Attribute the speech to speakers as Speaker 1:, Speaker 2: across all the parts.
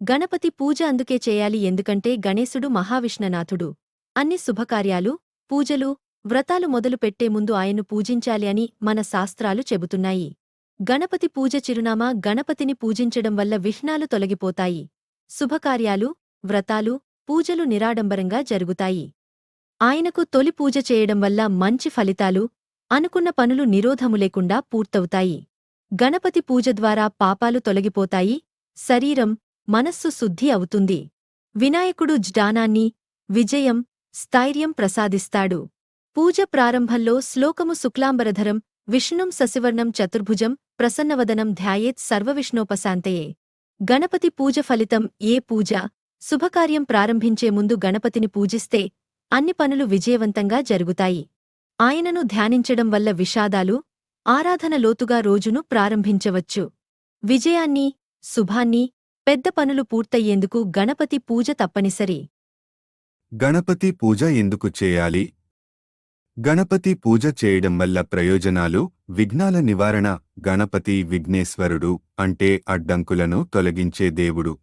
Speaker 1: గణపతి పూజ అందుకే చేయాలి ఎందుకంటే గణేశుడు మహావిష్ణనాథుడు. అన్ని శుభకార్యాలు పూజలు వ్రతాలు మొదలు పెట్టే ముందు ఆయన్ను పూజించాలి అని మన శాస్త్రాలు చెబుతున్నాయి. గణపతి పూజ చిరునామా గణపతిని పూజించడం వల్ల విఘ్నాలు తొలగిపోతాయి. శుభకార్యాలు వ్రతాలు పూజలు నిరాడంబరంగా జరుగుతాయి. ఆయనకు తొలి పూజ చేయడం వల్ల మంచి ఫలితాలు అనుకున్న పనులు నిరోధము లేకుండా పూర్తవుతాయి. గణపతి పూజ ద్వారా పాపాలు తొలగిపోతాయి. శరీరం మనస్సు శుద్ధి అవుతుంది. వినాయకుడు జ్ఞానాన్ని విజయం స్థైర్యం ప్రసాదిస్తాడు. పూజ ప్రారంభంలో శ్లోకము శుక్లాంబరధరం విష్ణుం సశివర్ణం చతుర్భుజం ప్రసన్నవదనం ధ్యాయేత్ సర్వవిష్ణోపశాంతయే. గణపతి పూజ ఫలితం ఏ పూజ? శుభకార్యం ప్రారంభించే ముందు గణపతిని పూజిస్తే అన్ని పనులు విజయవంతంగా జరుగుతాయి. ఆయనను ధ్యానించడం వల్ల విషాదాలు ఆరాధన లోతుగా రోజును ప్రారంభించవచ్చు. విజయాన్ని శుభాన్ని పెద్ద పనులు పూర్తయ్యేందుకు గణపతి పూజ తప్పనిసరి.
Speaker 2: గణపతి పూజ ఎందుకు చేయాలి? గణపతి పూజ చేయడం వల్ల ప్రయోజనాలు విఘ్నాల నివారణ గణపతి విఘ్నేశ్వరుడు అంటే అడ్డంకులను తొలగించే దేవుడు.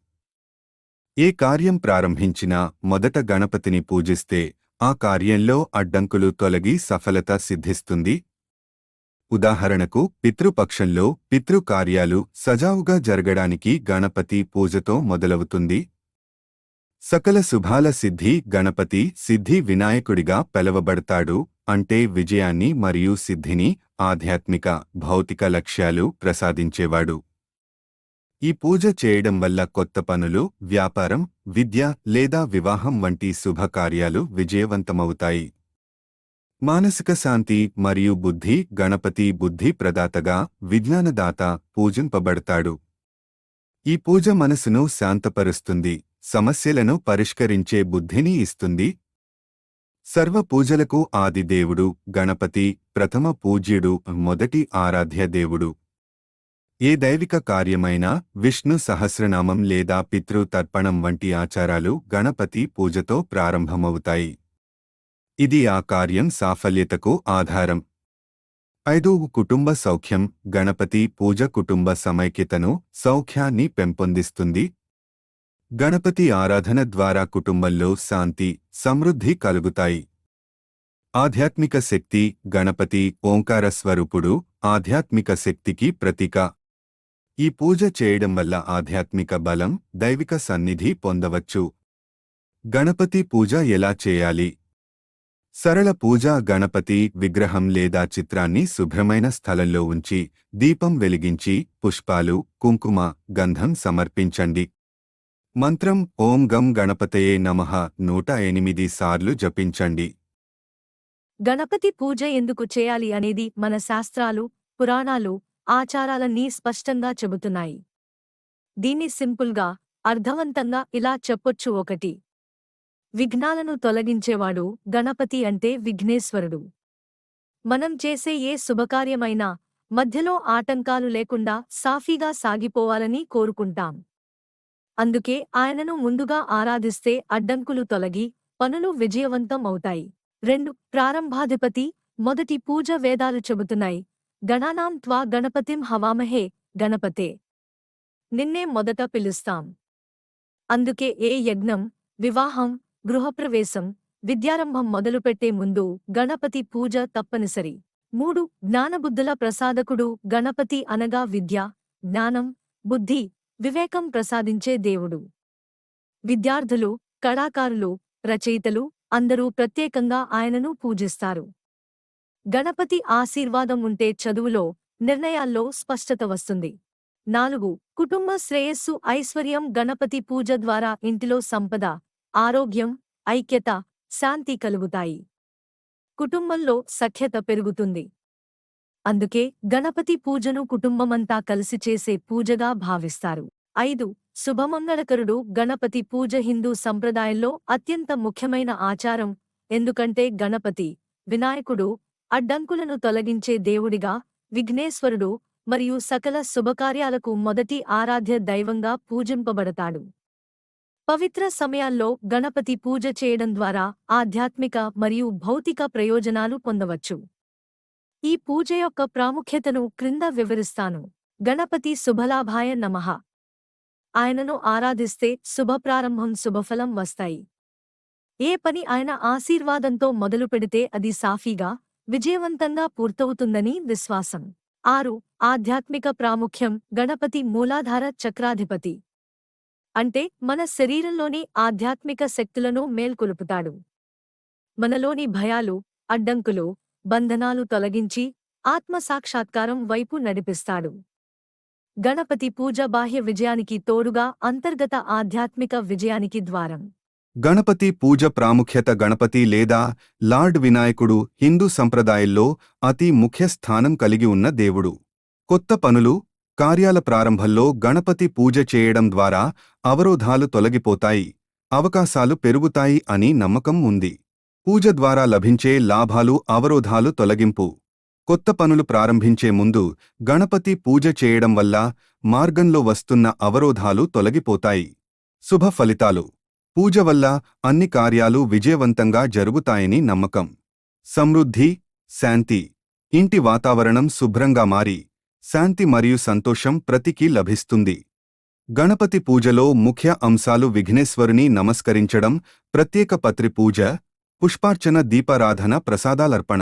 Speaker 2: ఏ కార్యం ప్రారంభించినా మొదట గణపతిని పూజిస్తే ఆ కార్యంలో అడ్డంకులు తొలగి సఫలత సిద్ధిస్తుంది ఉదాహరణకు పితృపక్షంలో పితృకార్యాలు సజావుగా జరగడానికి గణపతి పూజతో మొదలవుతుంది. సకల శుభాల సిద్ధి గణపతి సిద్ధి వినాయకుడిగా పిలవబడతాడు అంటే విజయాన్ని మరియు సిద్ధిని ఆధ్యాత్మిక భౌతిక లక్ష్యాలు ప్రసాదించేవాడు. ఈ పూజ చేయడం వల్ల కొత్త పనులు వ్యాపారం విద్య లేదా వివాహం వంటి శుభకార్యాలు విజయవంతమవుతాయి. మానసిక శాంతి మరియు బుద్ధి గణపతి బుద్ధి ప్రదాతగా విజ్ఞానదాత పూజింపబడతాడు. ఈ పూజ మనసును శాంతపరుస్తుంది సమస్యలను పరిష్కరించే బుద్ధిని ఇస్తుంది. సర్వ పూజలకు ఆది దేవుడు గణపతి ప్రథమ పూజ్యుడు మొదటి ఆరాధ్య దేవుడు. ఏ దైవిక కార్యమైనా విష్ణు సహస్రనామం లేదా పితృ తర్పణం వంటి ఆచారాలు గణపతి పూజతో ప్రారంభమవుతాయి. ఇది ఆ కార్యం సాఫల్యతకు ఆధారం. ఐదు కుటుంబ సౌఖ్యం గణపతి పూజ కుటుంబ సమైక్యతను సౌఖ్యాన్ని పెంపొందిస్తుంది. గణపతి ఆరాధన ద్వారా కుటుంబంలో శాంతి సమృద్ధి కలుగుతాయి. ఆధ్యాత్మిక శక్తి గణపతి ఓంకార స్వరూపుడు ఆధ్యాత్మిక శక్తికి ప్రతీక. ఈ పూజ చేయడం వల్ల ఆధ్యాత్మిక బలం దైవిక సన్నిధి పొందవచ్చు. గణపతి పూజ ఎలా చేయాలి? సరళ పూజ గణపతి విగ్రహం లేదా చిత్రాన్ని శుభ్రమైన స్థలంలో ఉంచి దీపం వెలిగించి పుష్పాలు కుంకుమ గంధం సమర్పించండి. మంత్రం ఓం గం గణపతయే నమః నూట ఎనిమిది సార్లు జపించండి.
Speaker 3: గణపతి పూజ ఎందుకు చేయాలి అనేది మన శాస్త్రాలు పురాణాలు ఆచారాలన్నీ స్పష్టంగా చెబుతున్నాయి. దీన్ని సింపుల్గా అర్థవంతంగా ఇలా చెప్పొచ్చు ఒకటి. విఘ్నాలను తొలగించేవాడు గణపతి అంటే విఘ్నేశ్వరుడు. మనం చేసే ఏ శుభకార్యమైనా మధ్యలో ఆటంకాలు లేకుండా సాఫీగా సాగిపోవాలని కోరుకుంటాం. అందుకే ఆయనను ముందుగా ఆరాధిస్తే అడ్డంకులు తొలగి పనులు విజయవంతం అవుతాయి రెండు ప్రారంభాధిపతి మొదటి పూజ వేదాలు చెబుతున్నాయి. గణానాం త్వా గణపతిం హవామహే గణపతే. నిన్నే మొదట పిలుస్తాం. అందుకే ఏ యజ్ఞం వివాహం గృహప్రవేశం విద్యారంభం మొదలుపెట్టే ముందు గణపతి పూజ తప్పనిసరి. మూడు జ్ఞానబుద్ధుల ప్రసాదకుడు గణపతి అనగా విద్య జ్ఞానం బుద్ధి వివేకం ప్రసాదించే దేవుడు. విద్యార్థులు కళాకారులు రచయితలు అందరూ ప్రత్యేకంగా ఆయనను పూజిస్తారు. గణపతి ఆశీర్వాదం ఉంటే చదువులో నిర్ణయాల్లో స్పష్టత వస్తుంది. నాలుగు కుటుంబ శ్రేయస్సు ఐశ్వర్యం గణపతి పూజ ద్వారా ఇంటిలో సంపద ఆరోగ్యం ఐక్యత శాంతి కలుగుతాయి. కుటుంబంలో సఖ్యత పెరుగుతుంది. అందుకే గణపతి పూజను కుటుంబమంతా కలిసి చేసే పూజగా భావిస్తారు. ఐదు శుభమంగళకరుడు గణపతి పూజ హిందూ సంప్రదాయంలో అత్యంత ముఖ్యమైన ఆచారం. ఎందుకంటే గణపతి వినాయకుడు అడ్డంకులను తొలగించే దేవుడిగా విఘ్నేశ్వరుడు మరియు సకల శుభకార్యాలకు మొదటి ఆరాధ్య దైవంగా పూజింపబడతాడు. పవిత్ర సమయాల్లో గణపతి పూజ చేయడం ద్వారా ఆధ్యాత్మిక మరియు భౌతిక ప్రయోజనాలు పొందవచ్చు. ఈ పూజ యొక్క ప్రాముఖ్యతను క్రింద వివరిస్తాను. గణపతి శుభలాభాయ నమః. ఆయనను ఆరాధిస్తే శుభప్రారంభం శుభఫలం వస్తాయి. ఏ పని ఆయన ఆశీర్వాదంతో మొదలుపెడితే అది సాఫీగా విజయవంతంగా పూర్తవుతుందని విశ్వాసం. ఆరు ఆధ్యాత్మిక ప్రాముఖ్యం గణపతి మూలాధార చక్రాధిపతి. అంటే మన శరీరంలోని ఆధ్యాత్మిక శక్తులను మేల్కొలుపుతాడు. మనలోని భయాలు అడ్డంకులు బంధనాలు తొలగించి ఆత్మసాక్షాత్కారం వైపు నడిపిస్తాడు. గణపతి పూజ బాహ్య విజయానికి తోడుగా అంతర్గత ఆధ్యాత్మిక విజయానికి ద్వారం.
Speaker 2: గణపతి పూజ ప్రాముఖ్యత గణపతి లేదా లార్డ్ వినాయకుడు హిందూ సంప్రదాయంలో అతి ముఖ్య స్థానం కలిగి ఉన్న దేవుడు. కొత్త పనులు కార్యాల ప్రారంభంలో గణపతి పూజ చేయడం ద్వారా అవరోధాలు తొలగిపోతాయి అవకాశాలు పెరుగుతాయి అని నమ్మకం ఉంది. పూజ ద్వారా లభించే లాభాలు అవరోధాలు తొలగింపు. కొత్త పనులు ప్రారంభించే ముందు గణపతి పూజ చేయడం వల్ల మార్గంలో వస్తున్న అవరోధాలు తొలగిపోతాయి. శుభ ఫలితాలు. పూజ వల్ల అన్ని కార్యాలు విజయవంతంగా జరుగుతాయని నమ్మకం. సమృద్ధి శాంతి. ఇంటి వాతావరణం శుభ్రంగా మారి శాంతి మరియు సంతోషం ప్రతికి లభిస్తుంది. గణపతి పూజలో ముఖ్య అంశాలు విఘ్నేశ్వరుని నమస్కరించడం ప్రత్యేక పత్రి పూజ పుష్పార్చన దీపారాధన ప్రసాదాలర్పణ.